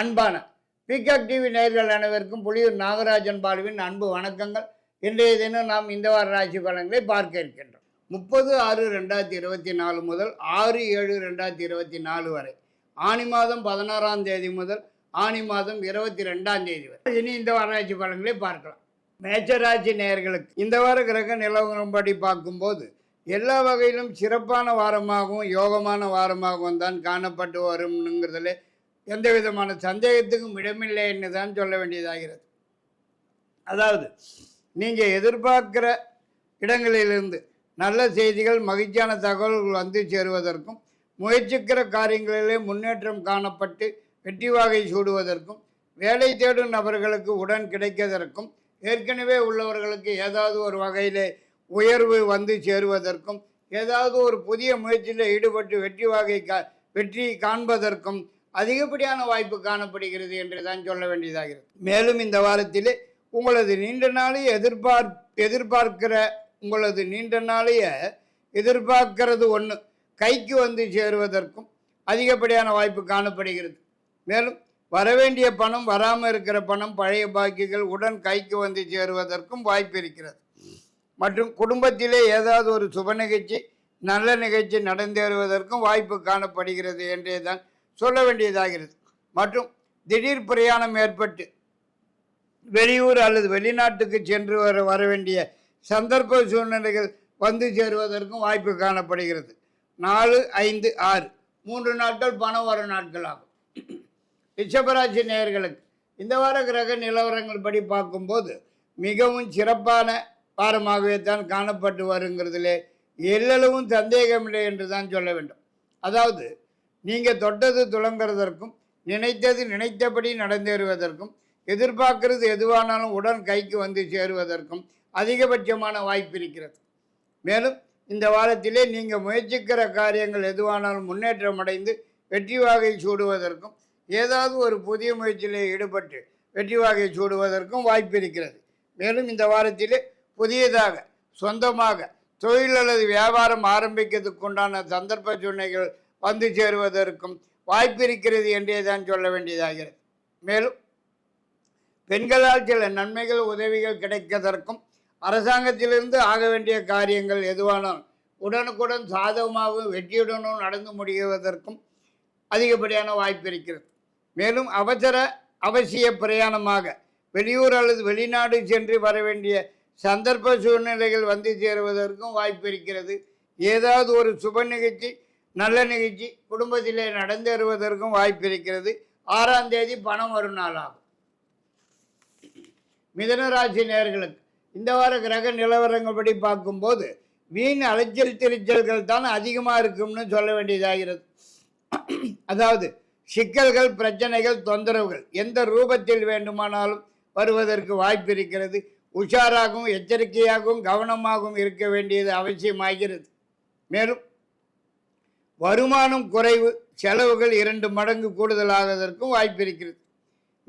அன்பான peacock TV நேர்கள் அனைவருக்கும் புலியூர் நாகராஜன் பாலுவின் அன்பு வணக்கங்கள். இன்றைய தினம் நாம் இந்த வார ராசி பலன்களை பார்க்க இருக்கின்றோம். முப்பது ஆறு ரெண்டாயிரத்தி இருபத்தி நாலு முதல் ஆறு ஏழு ரெண்டாயிரத்தி இருபத்தி நாலு வரை. ஆனி மாதம் பதினாறாம் தேதி முதல் ஆனி மாதம் இருபத்தி ரெண்டாம் தேதி வரை. இனி இந்த வார ராசி பலன்களை பார்க்கலாம். மேச்சராசி நேயர்களுக்கு இந்த வார கிரக நிலவரம்படி பார்க்கும்போது எல்லா வகையிலும் சிறப்பான வாரமாகவும் யோகமான வாரமாகவும் தான் காணப்பட்டு வரும்ங்கிறதுல எந்த விதமான சந்தேகத்துக்கும் இடமில்லை என்று தான் சொல்ல வேண்டியதாகிறது. அதாவது நீங்கள் எதிர்பார்க்கிற இடங்களிலிருந்து நல்ல செய்திகள் மகிழ்ச்சியான தகவல்கள் வந்து சேருவதற்கும் முயற்சிக்கிற காரியங்களிலே முன்னேற்றம் காணப்பட்டு வெற்றி வாகை சூடுவதற்கும் வேலை தேடும் நபர்களுக்கு உடன் கிடைக்கதற்கும் ஏற்கனவே உள்ளவர்களுக்கு ஏதாவது ஒரு வகையிலே உயர்வு வந்து சேருவதற்கும் ஏதாவது ஒரு புதிய முயற்சியில் ஈடுபட்டு வெற்றி வாகை கா வெற்றி காண்பதற்கும் அதிகப்படியான வாய்ப்பு காணப்படுகிறது என்று தான் சொல்ல வேண்டியதாகிறது. மேலும் இந்த வாரத்திலே உங்களது நீண்ட நாளைய எதிர்பார் எதிர்பார்க்கிற உங்களது நீண்ட நாளைய எதிர்பார்க்கிறது ஒன்று கைக்கு வந்து சேருவதற்கும் அதிகப்படியான வாய்ப்பு காணப்படுகிறது. மேலும் வரவேண்டிய பணம் வராமல் இருக்கிற பணம் பழைய பாக்கிகள் உடன் கைக்கு வந்து சேருவதற்கும் வாய்ப்பு இருக்கிறது. மற்றும் குடும்பத்திலே ஏதாவது ஒரு சுப நிகழ்ச்சி நல்ல நிகழ்ச்சி நடந்தேறுவதற்கும் வாய்ப்பு காணப்படுகிறது என்றே தான் சொல்ல வேண்டியதாகிறது. மற்றும் திடீர் பிரயாணம் ஏற்பட்டு வெளியூர் அல்லது வெளிநாட்டுக்கு சென்று வர வர வேண்டிய சந்தர்ப்ப சூழ்நிலைகள் வந்து சேருவதற்கும் வாய்ப்பு காணப்படுகிறது. நாலு ஐந்து ஆறு மூன்று நாட்கள் பணம் வரும் நாட்கள் ஆகும் ரிஷபராசி நேயர்களுக்கு இந்த வார கிரக நிலவரங்கள் படி பார்க்கும்போது மிகவும் சிறப்பான வாரமாகவே தான் காணப்பட்டு வருங்கிறதுலே எல்லளவும் சந்தேகமில்லை என்று தான் சொல்ல வேண்டும். அதாவது நீங்கள் தொட்டது துளங்குறதற்கும் நினைத்தது நினைத்தபடி நடந்தேறுவதற்கும் எதிர்பார்க்கிறது எதுவானாலும் உடன் கைக்கு வந்து சேருவதற்கும் அதிகபட்சமான வாய்ப்பு இருக்கிறது. மேலும் இந்த வாரத்திலே நீங்கள் முயற்சிக்கிற காரியங்கள் எதுவானாலும் முன்னேற்றம் அடைந்து வெற்றி வாகை சூடுவதற்கும் ஏதாவது ஒரு புதிய முயற்சியிலே ஈடுபட்டு வெற்றி வாகை சூடுவதற்கும் வாய்ப்பு இருக்கிறது. மேலும் இந்த வாரத்திலே புதியதாக சொந்தமாக தொழில் அல்லது வியாபாரம் ஆரம்பிக்கிறதுக்கு உண்டான சந்தர்ப்ப சூழ்நிலைகள் வந்து சேருவதற்கும் வாய்ப்பிருக்கிறது என்றே தான் சொல்ல வேண்டியதாகிறது. மேலும் பெண்களால் சில நன்மைகள் உதவிகள் கிடைப்பதற்கும் அரசாங்கத்திலிருந்து ஆக வேண்டிய காரியங்கள் எதுவானாலும் உடனுக்குடன் சாதகமாகவும் வெற்றியுடனும் நடந்து முடிவதற்கும் அதிகப்படியான வாய்ப்பு இருக்கிறது. மேலும் அவசர அவசிய பிரயாணமாக வெளியூர் அல்லது வெளிநாடு சென்று வர வேண்டிய சந்தர்ப்ப சூழ்நிலைகள் வந்து சேருவதற்கும் வாய்ப்பு இருக்கிறது. ஏதாவது ஒரு சுப நிகழ்ச்சி நல்ல நிகழ்ச்சி. குடும்பத்திலே நடந்தேறுவதற்கும் வாய்ப்பு இருக்கிறது. ஆறாம் தேதி பணம் வரும் நாளாகும். மிதனராசி நேர்களுக்கு இந்த வார கிரக நிலவரங்கள் படி பார்க்கும்போது வீண் அலைச்சல் திருச்சல்கள் தான் அதிகமாக இருக்கும்னு சொல்ல வேண்டியதாகிறது. அதாவது சிக்கல்கள் பிரச்சனைகள் தொந்தரவுகள் எந்த ரூபத்தில் வேண்டுமானாலும் வருவதற்கு வாய்ப்பு இருக்கிறது. உஷாராகவும் எச்சரிக்கையாகவும் கவனமாகவும் இருக்க வேண்டியது அவசியமாகிறது. மேலும் வருமானம் குறைவு செலவுகள் இரண்டு மடங்கு கூடுதலாவதற்கும் வாய்ப்பு இருக்கிறது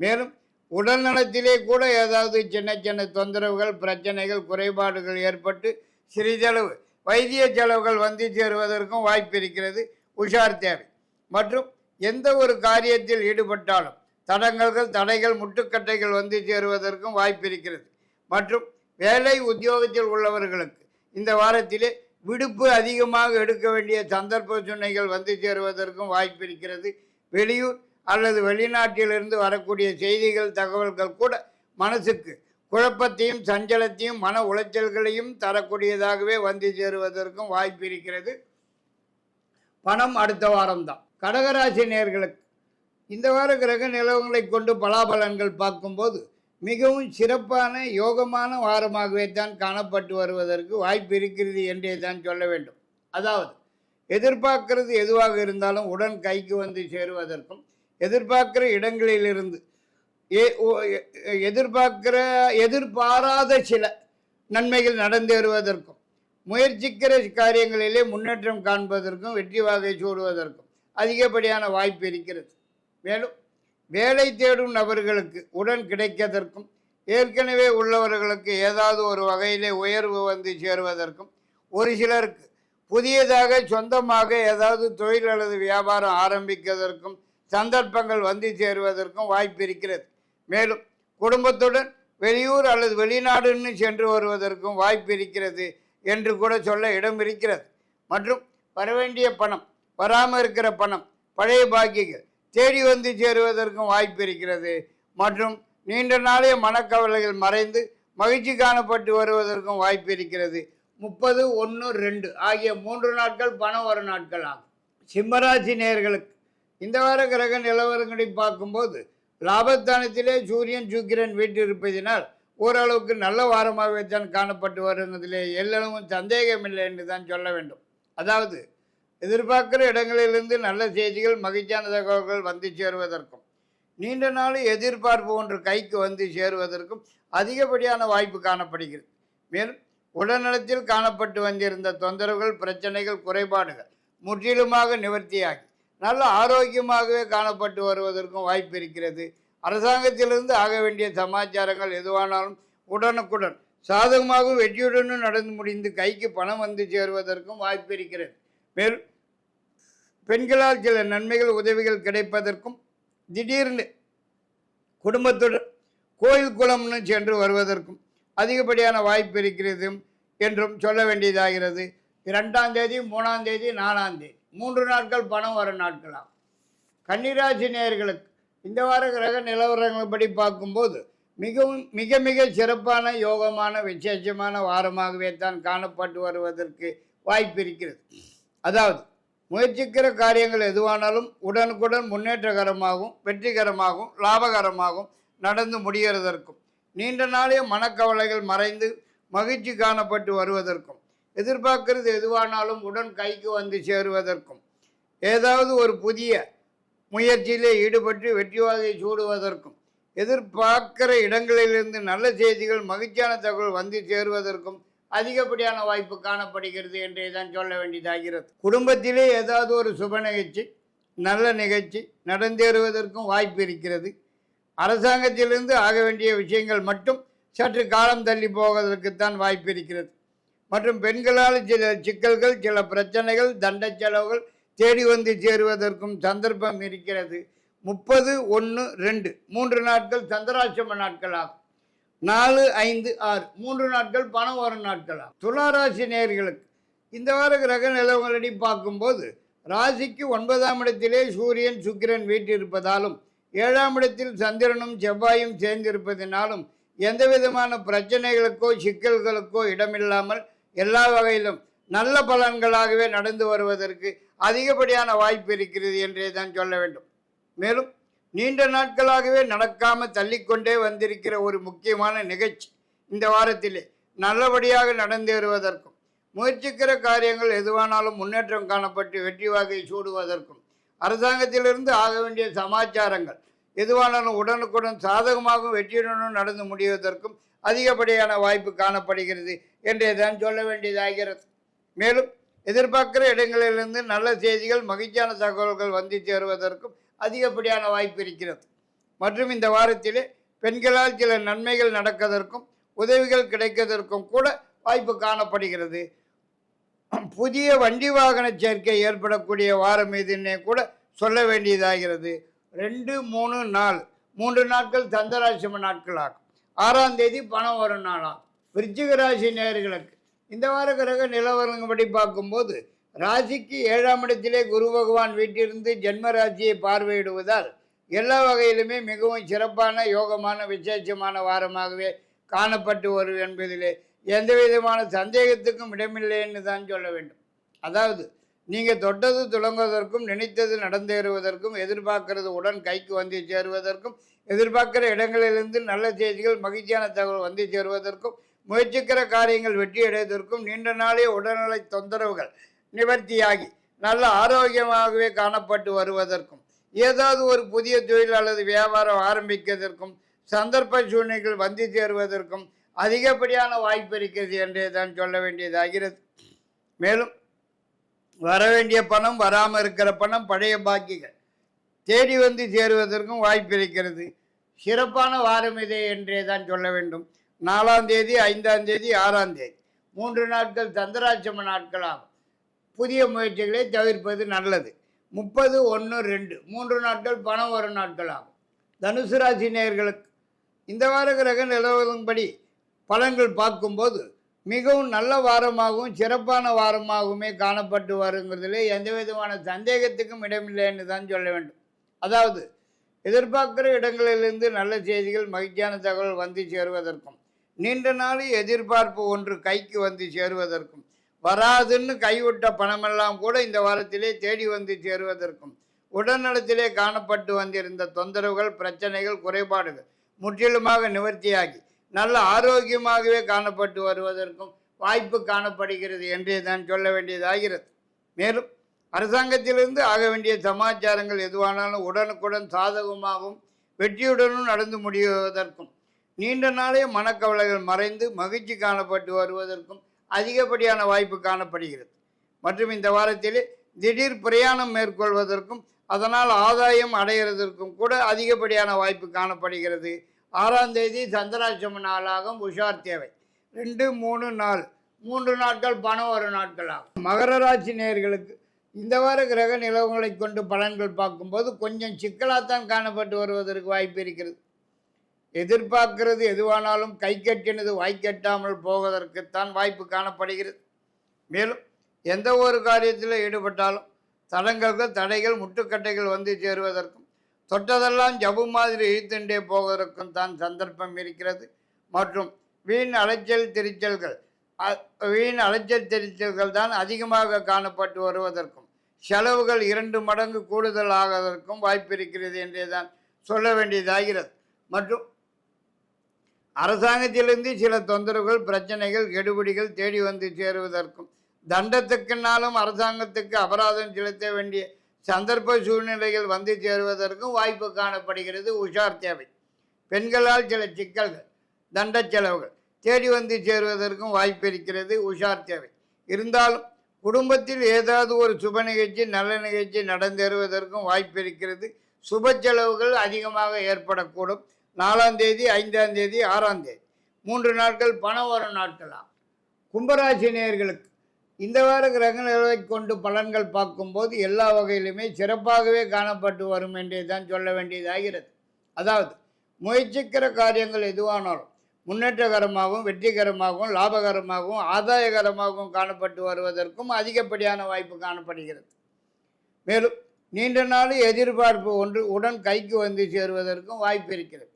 மேலும் உடல் நலத்திலே கூட ஏதாவது சின்ன சின்ன தொந்தரவுகள் பிரச்சனைகள் குறைபாடுகள் ஏற்பட்டு சிறிதளவு வைத்திய செலவுகள் வந்து சேருவதற்கும் வாய்ப்பு இருக்கிறது உஷார் தேவை. மற்றும் எந்த ஒரு காரியத்தில் ஈடுபட்டாலும் தடங்கல்கள் தடைகள் முட்டுக்கட்டைகள் வந்து சேருவதற்கும் வாய்ப்பு இருக்கிறது மற்றும் வேலை உத்தியோகத்தில் உள்ளவர்களுக்கு இந்த வாரத்திலே விடுப்பு அதிகமாக எடுக்க வேண்டிய சந்தர்ப்ப சுனைகள் வந்து சேருவதற்கும் வாய்ப்பு இருக்கிறது. வெளியூர் அல்லது வெளிநாட்டிலிருந்து வரக்கூடிய செய்திகள் தகவல்கள் கூட மனசுக்கு குழப்பத்தையும் சஞ்சலத்தையும் மன உளைச்சல்களையும் தரக்கூடியதாகவே வந்து சேருவதற்கும் வாய்ப்பு இருக்கிறது. பணம் அடுத்த வாரம்தான். கடகராசி நேர்களுக்கு இந்த வார கிரக நிலவங்களை கொண்டு பலாபலன்கள் பார்க்கும்போது மிகவும் சிறப்பான யோகமான வாரமாகவே தான் காணப்பட்டு வருவதற்கு வாய்ப்பு இருக்கிறது என்றே தான் சொல்ல வேண்டும். அதாவது எதிர்பார்க்கிறது எதுவாக இருந்தாலும் உடன் கைக்கு வந்து சேருவதற்கும் எதிர்பார்க்கிற இடங்களிலிருந்து எ- எதிர்பார்க்கிற எதிர்பாராத சில நன்மைகள் நடந்தேறுவதற்கும் முயற்சிக்கிற காரியங்களிலே முன்னேற்றம் காண்பதற்கும் வெற்றி வாகை சூடுவதற்கும் அதிகப்படியான வாய்ப்பு இருக்கிறது. மேலும் வேலை தேடும் நபர்களுக்கு உடன் கிடைக்கதற்கும் ஏற்கனவே உள்ளவர்களுக்கு ஏதாவது ஒரு வகையிலே உயர்வு வந்து சேருவதற்கும் ஒரு சிலருக்கு புதியதாக சொந்தமாக ஏதாவது தொழில் அல்லது வியாபாரம் ஆரம்பிக்கிறதற்கும் சந்தர்ப்பங்கள் வந்து சேருவதற்கும் வாய்ப்பு இருக்கிறது. மேலும் குடும்பத்துடன் வெளியூர் அல்லது வெளிநாடுன்னு சென்று வருவதற்கும் வாய்ப்பு இருக்கிறது என்று கூட சொல்ல இடம் இருக்கிறது. மற்றும் வரவேண்டிய பணம் வராமல் இருக்கிற பணம் பழைய பாக்கிகள் தேடி வந்து சேருவதற்கும் வாய்ப்பு இருக்கிறது. மற்றும் நீண்ட நாளைய மனக்கவலைகள் மறைந்து மகிழ்ச்சி காணப்பட்டு வருவதற்கும் வாய்ப்பு இருக்கிறது. முப்பது ஒன்று ரெண்டு ஆகிய மூன்று நாட்கள் பணம் வரும் நாட்கள் ஆகும். சிம்மராசி நேர்களுக்கு இந்த வார கிரக நிலவரங்களை பார்க்கும்போது லாபஸ்தானத்திலே சூரியன் சுக்கிரன் வீட்டிருப்பதினால் ஓரளவுக்கு நல்ல வாரமாகவே தான் காணப்பட்டு வருவதிலே எல்லளவும் சந்தேகமில்லை என்று தான் சொல்ல வேண்டும். அதாவது எதிர்பார்க்கிற இடங்களிலிருந்து நல்ல செய்திகள் மகிழ்ச்சியான தகவல்கள் வந்து சேருவதற்கும் நீண்ட நாள் எதிர்பார்ப்பு ஒன்று கைக்கு வந்து சேருவதற்கும் அதிகப்படியான வாய்ப்பு காணப்படுகிறது. மேலும் உடல்நலத்தில் காணப்பட்டு வந்திருந்த தொந்தரவுகள் பிரச்சனைகள் குறைபாடுகள் முற்றிலுமாக நிவர்த்தியாகி நல்ல ஆரோக்கியமாகவே காணப்பட்டு வருவதற்கும் வாய்ப்பு இருக்கிறது. அரசாங்கத்திலிருந்து ஆக வேண்டிய சமாச்சாரங்கள் எதுவானாலும் உடனுக்குடன் சாதகமாகவும் வெற்றியுடனும் நடந்து முடிந்து கைக்கு பணம் வந்து சேருவதற்கும் வாய்ப்பு இருக்கிறது. மேலும் பெண்களால் சில நன்மைகள் உதவிகள் கிடைப்பதற்கும் திடீர்னு குடும்பத்துடன் கோயில் குளம்னு சென்று வருவதற்கும் அதிகப்படியான வாய்ப்பு இருக்கிறது என்றும் சொல்ல வேண்டியதாகிறது. இரண்டாம் தேதி மூணாம் தேதி நாலாம் தேதி. மூன்று நாட்கள் பணம் வரும் நாட்களாகும் கன்னிராசி நேயர்களுக்கு இந்த வார கிரக நிலவரங்கள்படி பார்க்கும்போது மிகவும் மிக மிக சிறப்பான யோகமான விசேஷமான வாரமாகவே தான் காணப்பட்டு வருவதற்கு வாய்ப்பு இருக்கிறது. அதாவது முயற்சிக்கிற காரியங்கள் எதுவானாலும் உடனுக்குடன் முன்னேற்றகரமாகவும் வெற்றிகரமாகவும் லாபகரமாகவும் நடந்து முடிகிறதற்கும் நீண்ட நாளைய மனக்கவலைகள் மறைந்து மகிழ்ச்சி காணப்பட்டு வருவதற்கும் எதிர்பார்க்கிறது எதுவானாலும் உடன் கைக்கு வந்து சேருவதற்கும் ஏதாவது ஒரு புதிய முயற்சியிலே ஈடுபட்டு வெற்றிவாகை சூடுவதற்கும் எதிர்பார்க்கிற இடங்களிலிருந்து நல்ல செய்திகள் மகிழ்ச்சியான தகவல் வந்து சேருவதற்கும் அதிகப்படியான வாய்ப்பு காணப்படுகிறது என்றே தான் சொல்ல வேண்டியதாகிறது. குடும்பத்திலே ஏதாவது ஒரு சுப நிகழ்ச்சி நல்ல நிகழ்ச்சி நடந்தேறுவதற்கும் வாய்ப்பு இருக்கிறது. அரசாங்கத்திலிருந்து ஆக வேண்டிய விஷயங்கள் மட்டும் சற்று காலம் தள்ளி போவதற்குத்தான் வாய்ப்பு இருக்கிறது. மற்றும் பெண்களால் சில சிக்கல்கள் சில பிரச்சனைகள் தண்ட செலவுகள் தேடி வந்து சேருவதற்கும் சந்தர்ப்பம் இருக்கிறது. முப்பது ஒன்று ரெண்டு மூன்று நாட்கள் சந்திராசிரம நாட்கள் ஆகும் நாலு ஐந்து ஆறு. மூன்று நாட்கள் பணம் வரும் நாட்கள்? துளாராசி நேயர்களுக்கு இந்த வார கிரக நிலவுகளடி பார்க்கும்போது ராசிக்கு ஒன்பதாம் இடத்திலே சூரியன் சுக்கிரன் வீட்டிருப்பதாலும் ஏழாம் இடத்தில் சந்திரனும் செவ்வாயும் சேர்ந்திருப்பதினாலும் எந்த விதமான பிரச்சனைகளுக்கோ சிக்கல்களுக்கோ இடமில்லாமல் எல்லா வகையிலும் நல்ல பலன்களாகவே நடந்து வருவதற்கு அதிகப்படியான வாய்ப்பு இருக்கிறது என்றே தான் சொல்ல வேண்டும். மேலும் நீண்ட நாட்களாகவே நடக்காம தள்ளிக்கொண்டே வந்திருக்கிற ஒரு முக்கியமான நிகழ்ச்சி இந்த வாரத்திலே. நல்லபடியாக நடந்தேறுவதற்கும் முயற்சிக்கிற காரியங்கள் எதுவானாலும் முன்னேற்றம் காணப்பட்டு வெற்றி வாகை சூடுவதற்கும் அரசாங்கத்திலிருந்து ஆக வேண்டிய சமாச்சாரங்கள் எதுவானாலும் உடனுக்குடன் சாதகமாகவும் வெற்றியுடனும் நடந்து முடிவதற்கும் அதிகப்படியான வாய்ப்பு காணப்படுகிறது என்றே தான் சொல்ல வேண்டியதாகிறது. மேலும் எதிர்பார்க்கிற இடங்களிலிருந்து நல்ல செய்திகள் மகிழ்ச்சியான தகவல்கள் வந்து சேருவதற்கும் அதிகப்படியான வாய்ப்பு இருக்கிறது. மற்றும் இந்த வாரத்தில் பெண்களால் சில நன்மைகள் நடக்கதற்கும் உதவிகள் கிடைக்கதற்கும் கூட வாய்ப்பு காணப்படுகிறது. புதிய வண்டி வாகன சேர்க்கை ஏற்படக்கூடிய வாரம் இதுன்னே கூட சொல்ல வேண்டியதாகிறது. ரெண்டு மூணு நாள் மூன்று நாட்கள் தந்தராசிம நாட்கள் ஆகும் ஆறாம் தேதி பணம் வரும் நாளாகும். விருச்சிக ராசி நேயர்களுக்கு இந்த வார கிரக நிலவரங்கப்படி பார்க்கும்போது ராசிக்கு ஏழாம் இடத்திலே குரு பகவான் வீட்டிலிருந்து ஜென்ம ராசியை பார்வையிடுவதால் எல்லா வகையிலுமே மிகவும் சிறப்பான யோகமான விசேஷமான வாரமாகவே காணப்பட்டு வரும் என்பதிலே எந்த விதமான சந்தேகத்துக்கும் இடமில்லைன்னு தான் சொல்ல வேண்டும். அதாவது நீங்கள் தொட்டது துளங்குவதற்கும் நினைத்தது நடந்தேறுவதற்கும் எதிர்பார்க்கிறது உடன் கைக்கு வந்து சேருவதற்கும் எதிர்பார்க்கிற இடங்களிலிருந்து நல்ல செய்திகள் மகிழ்ச்சியான தகவல் வந்து சேருவதற்கும் முயற்சிக்கிற காரியங்கள் வெற்றியடைவதற்கும் நீண்ட நாளே உடல்நலை தொந்தரவுகள் நிவர்த்தியாகி நல்ல ஆரோக்கியமாகவே காணப்பட்டு வருவதற்கும் ஏதாவது ஒரு புதிய தொழில் அல்லது வியாபாரம் ஆரம்பிக்கிறதற்கும் சந்தர்ப்ப சூழ்நிலைகள் வந்து சேருவதற்கும் அதிகப்படியான வாய்ப்பு இருக்கிறது என்றே தான் சொல்ல வேண்டியதாகிறது. மேலும் வர வேண்டிய பணம் வராமல் இருக்கிற பணம் பழைய பாக்கிகள் தேடி வந்து சேருவதற்கும் வாய்ப்பு இருக்கிறது. சிறப்பான வாரம் இதே என்றே தான் சொல்ல வேண்டும். நாலாம் தேதி ஐந்தாம் தேதி ஆறாம் தேதி. மூன்று நாட்கள் சந்திராட்சம நாட்கள் ஆகும் புதிய முயற்சிகளை தவிர்ப்பது நல்லது. முப்பது ஒன்று ரெண்டு. மூன்று நாட்கள் பணம் வரும் நாட்கள் ஆகும். தனுசு ராசி நேர்களுக்கு இந்த வார கிரக நிலவரப்படி பலன்கள் பார்க்கும்போது மிகவும் நல்ல வாரமாகவும் சிறப்பான வாரமாகவுமே காணப்பட்டு வருங்கிறதுல எந்த விதமான சந்தேகத்துக்கும் இடமில்லைன்னு தான் சொல்ல வேண்டும். அதாவது எதிர்பார்க்கிற இடங்களிலிருந்து நல்ல செய்திகள் மகிழ்ச்சியான தகவல் வந்து சேருவதற்கும் நீண்ட நாள் எதிர்பார்ப்பு ஒன்று கைக்கு வந்து சேருவதற்கும் வராதுன்னு கைவிட்ட பணமெல்லாம் கூட இந்த வாரத்திலே தேடி வந்து சேருவதற்கும். உடல்நலத்திலே காணப்பட்டு வந்திருந்த தொந்தரவுகள் பிரச்சனைகள் குறைபாடுகள் முற்றிலுமாக நிவர்த்தியாகி நல்ல ஆரோக்கியமாகவே காணப்பட்டு வருவதற்கும் வாய்ப்பு காணப்படுகிறது என்றே தான் சொல்ல வேண்டியதாகிறது. மேலும் அரசாங்கத்திலிருந்து ஆக வேண்டிய சமாச்சாரங்கள் எதுவானாலும் உடனுக்குடன் சாதகமாகவும் வெற்றியுடனும் நடந்து முடிவதற்கும் நீண்ட நாளே மனக்கவலைகள் மறைந்து மகிழ்ச்சி காணப்பட்டு வருவதற்கும் அதிகப்படியான வாய்ப்பு காணப்படுகிறது. மற்றும் இந்த வாரத்தில் திடீர் பிரயாணம் மேற்கொள்வதற்கும் அதனால் ஆதாயம் அடைகிறதற்கும் கூட அதிகப்படியான வாய்ப்பு காணப்படுகிறது. ஆறாம் தேதி சந்திராட்சம நாளாகும் உஷார் தேவை. ரெண்டு மூணு நாள் மூன்று நாட்கள் பணம் ஒரு நாட்கள் ஆகும். மகர ராசி நேர்களுக்கு இந்த வார கிரக நிலவுகளை கொண்டு பலன்கள் பார்க்கும்போது கொஞ்சம் சிக்கலாகத்தான் காணப்பட்டு வருவதற்கு வாய்ப்பு இருக்கிறது. எதிர்பார்க்கிறது எதுவானாலும் கை கட்டினது வாய் கட்டாமல் போவதற்குத்தான் வாய்ப்பு காணப்படுகிறது. மேலும் எந்த ஒரு காரியத்தில் ஈடுபட்டாலும் தடங்கல்கள் தடைகள் முட்டுக்கட்டைகள் வந்து சேருவதற்கும் தொட்டதெல்லாம் ஜபு மாதிரி இழுத்துண்டே போவதற்கும் தான் சந்தர்ப்பம் இருக்கிறது. மற்றும் வீண் அலைச்சல் திரிச்சல்கள் வீண் அலைச்சல் திரிச்சல்கள் தான் அதிகமாக காணப்பட்டு வருவதற்கும் செலவுகள் இரண்டு மடங்கு கூடுதல் ஆவதற்கும் வாய்ப்பு இருக்கிறது என்றே தான் சொல்ல வேண்டியதாகிறது. மற்றும் அரசாங்கத்திலிருந்து சில தொந்தரவுகள் பிரச்சனைகள் கெடுபிடிகள் தேடி வந்து சேருவதற்கும் தண்டத்துக்குனாலும் அரசாங்கத்துக்கு அபராதம் செலுத்த வேண்டிய சந்தர்ப்ப சூழ்நிலைகள் வந்து சேருவதற்கும் வாய்ப்பு காணப்படுகிறது. உஷார் தேவை. பெண்களால் சில சிக்கல்கள் தண்ட செலவுகள் தேடி வந்து சேருவதற்கும் வாய்ப்பு இருக்கிறது. உஷார் தேவை. இருந்தாலும் குடும்பத்தில் ஏதாவது ஒரு சுப நிகழ்ச்சி நல்ல நிகழ்ச்சி நடந்தேறுவதற்கும் வாய்ப்பு இருக்கிறது. சுப செலவுகள் அதிகமாக ஏற்படக்கூடும். நாலாம் தேதி ஐந்தாம் தேதி ஆறாம் தேதி. மூன்று நாட்கள் பணம் வரும் நாட்களாம். கும்பராசி இந்த வார கிரக நிலவை கொண்டு பலன்கள் பார்க்கும்போது எல்லா வகையிலுமே சிறப்பாகவே காணப்பட்டு வரும் என்றே தான் சொல்ல வேண்டியதாகிறது. அதாவது முயற்சிக்கிற காரியங்கள் எதுவானாலும் முன்னேற்றகரமாகவும் வெற்றிகரமாகவும் லாபகரமாகவும் ஆதாயகரமாகவும் காணப்பட்டு வருவதற்கும் அதிகப்படியான வாய்ப்பு காணப்படுகிறது. மேலும் நீண்ட நாள் எதிர்பார்ப்பு ஒன்று உடன் கைக்கு வந்து சேருவதற்கும் வாய்ப்பு இருக்கிறது.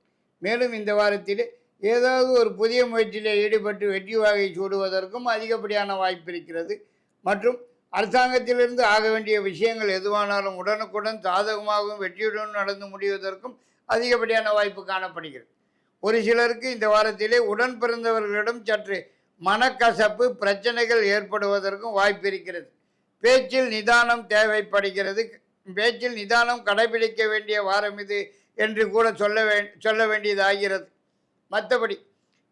மேலும் இந்த வாரத்தில் ஏதாவது ஒரு புதிய முயற்சியில் ஈடுபட்டு வெற்றி வாகை சூடுவதற்கும் அதிகப்படியான வாய்ப்பு இருக்கிறது. மற்றும் அரசாங்கத்திலிருந்து ஆக வேண்டிய விஷயங்கள் எதுவானாலும் உடனுக்குடன் சாதகமாகவும் வெற்றியுடன் நடந்து முடிவதற்கும் அதிகப்படியான வாய்ப்பு காணப்படுகிறது. ஒரு சிலருக்கு இந்த வாரத்திலே உடன் பிறந்தவர்களிடம் சற்று மனக்கசப்பு பிரச்சனைகள் ஏற்படுவதற்கும் வாய்ப்பு இருக்கிறது. பேச்சில் நிதானம் தேவைப்படுகிறது. பேச்சில் நிதானம் கடைபிடிக்க வேண்டிய வாரம் இது. என்று கூட சொல்ல வே சொல்ல வேண்டியதாகிறது. மற்றபடி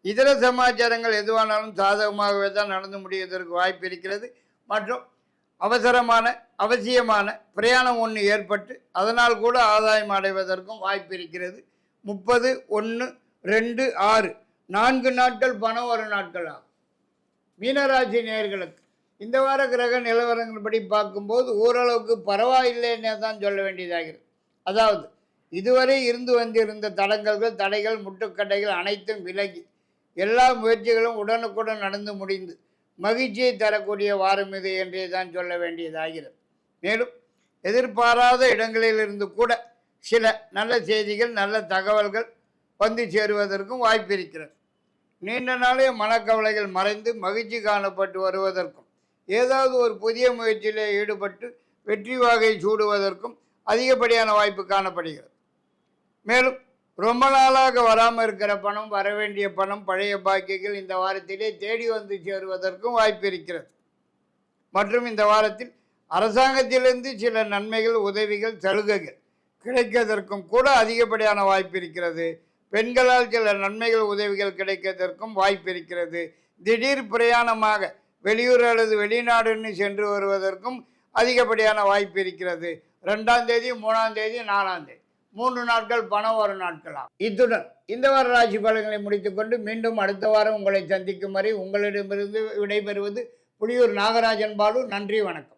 இதர சமாச்சாரங்கள் எதுவானாலும் சாதகமாகவே தான் நடந்து முடிவதற்கு வாய்ப்பு இருக்கிறது. மற்றும் அவசரமான அவசியமான பிரயாணம் ஒன்று ஏற்பட்டு அதனால் கூட ஆதாயம் அடைவதற்கும் வாய்ப்பு இருக்கிறது. முப்பது ஒன்று ரெண்டு ஆறு நான்கு நாட்கள் பணம் வரும் நாட்கள் ஆகும். மீனராசி நேயர்களுக்கு இந்த வார கிரக நிலவரங்கள் படி பார்க்கும்போது ஓரளவுக்கு பரவாயில்லைன்னே தான் சொல்ல வேண்டியதாகிறது. அதாவது இதுவரை இருந்து வந்திருந்த தடங்கல்கள் தடைகள் முட்டுக்கட்டைகள் அனைத்தும் விலகி எல்லா முயற்சிகளும் உடனுக்குடன் நடந்து முடிந்து மகிழ்ச்சியை தரக்கூடிய வாரம் இது என்றே தான் சொல்ல வேண்டியதாகிறது. மேலும் எதிர்பாராத இடங்களிலிருந்து கூட சில நல்ல செய்திகள் நல்ல தகவல்கள் வந்து சேருவதற்கும் வாய்ப்பு இருக்கிறது. நீண்ட நாளே மனக்கவலைகள் மறைந்து மகிழ்ச்சி காணப்பட்டு வருவதற்கும் ஏதாவது ஒரு புதிய முயற்சியில் ஈடுபட்டு வெற்றி வாகை சூடுவதற்கும் அதிகப்படியான வாய்ப்பு காணப்படுகிறது. மேலும் ரொம்ப நாளாக வராமல் இருக்கிற பணம் வர வேண்டிய பணம் பழைய பாக்கியங்கள் இந்த வாரத்திலே தேடி வந்து சேருவதற்கும் வாய்ப்பு இருக்கிறது. மற்றும் இந்த வாரத்தில் அரசாங்கத்திலிருந்து சில நன்மைகள் உதவிகள் சலுகைகள் கிடைக்கதற்கும் கூட அதிகப்படியான வாய்ப்பு இருக்கிறது. பெண்களால் சில நன்மைகள் உதவிகள் கிடைக்கிறதற்கும் வாய்ப்பு இருக்கிறது. திடீர் பிரயாணமாக வெளியூர் அல்லது வெளிநாடுன்னு சென்று வருவதற்கும் அதிகப்படியான வாய்ப்பு இருக்கிறது. ரெண்டாம் தேதி மூணாம் தேதி நாலாம் தேதி. மூன்று நாட்கள் பணம் வரும் நாட்களாம் இத்துடன் இந்த வார ராசி பலன்களை முடித்துக்கொண்டு மீண்டும் அடுத்த வாரம் உங்களை சந்திக்கும் வரை உங்களிடமிருந்து விடைபெறுவது புலியூர் நாகராஜன் பாலு. நன்றி வணக்கம்.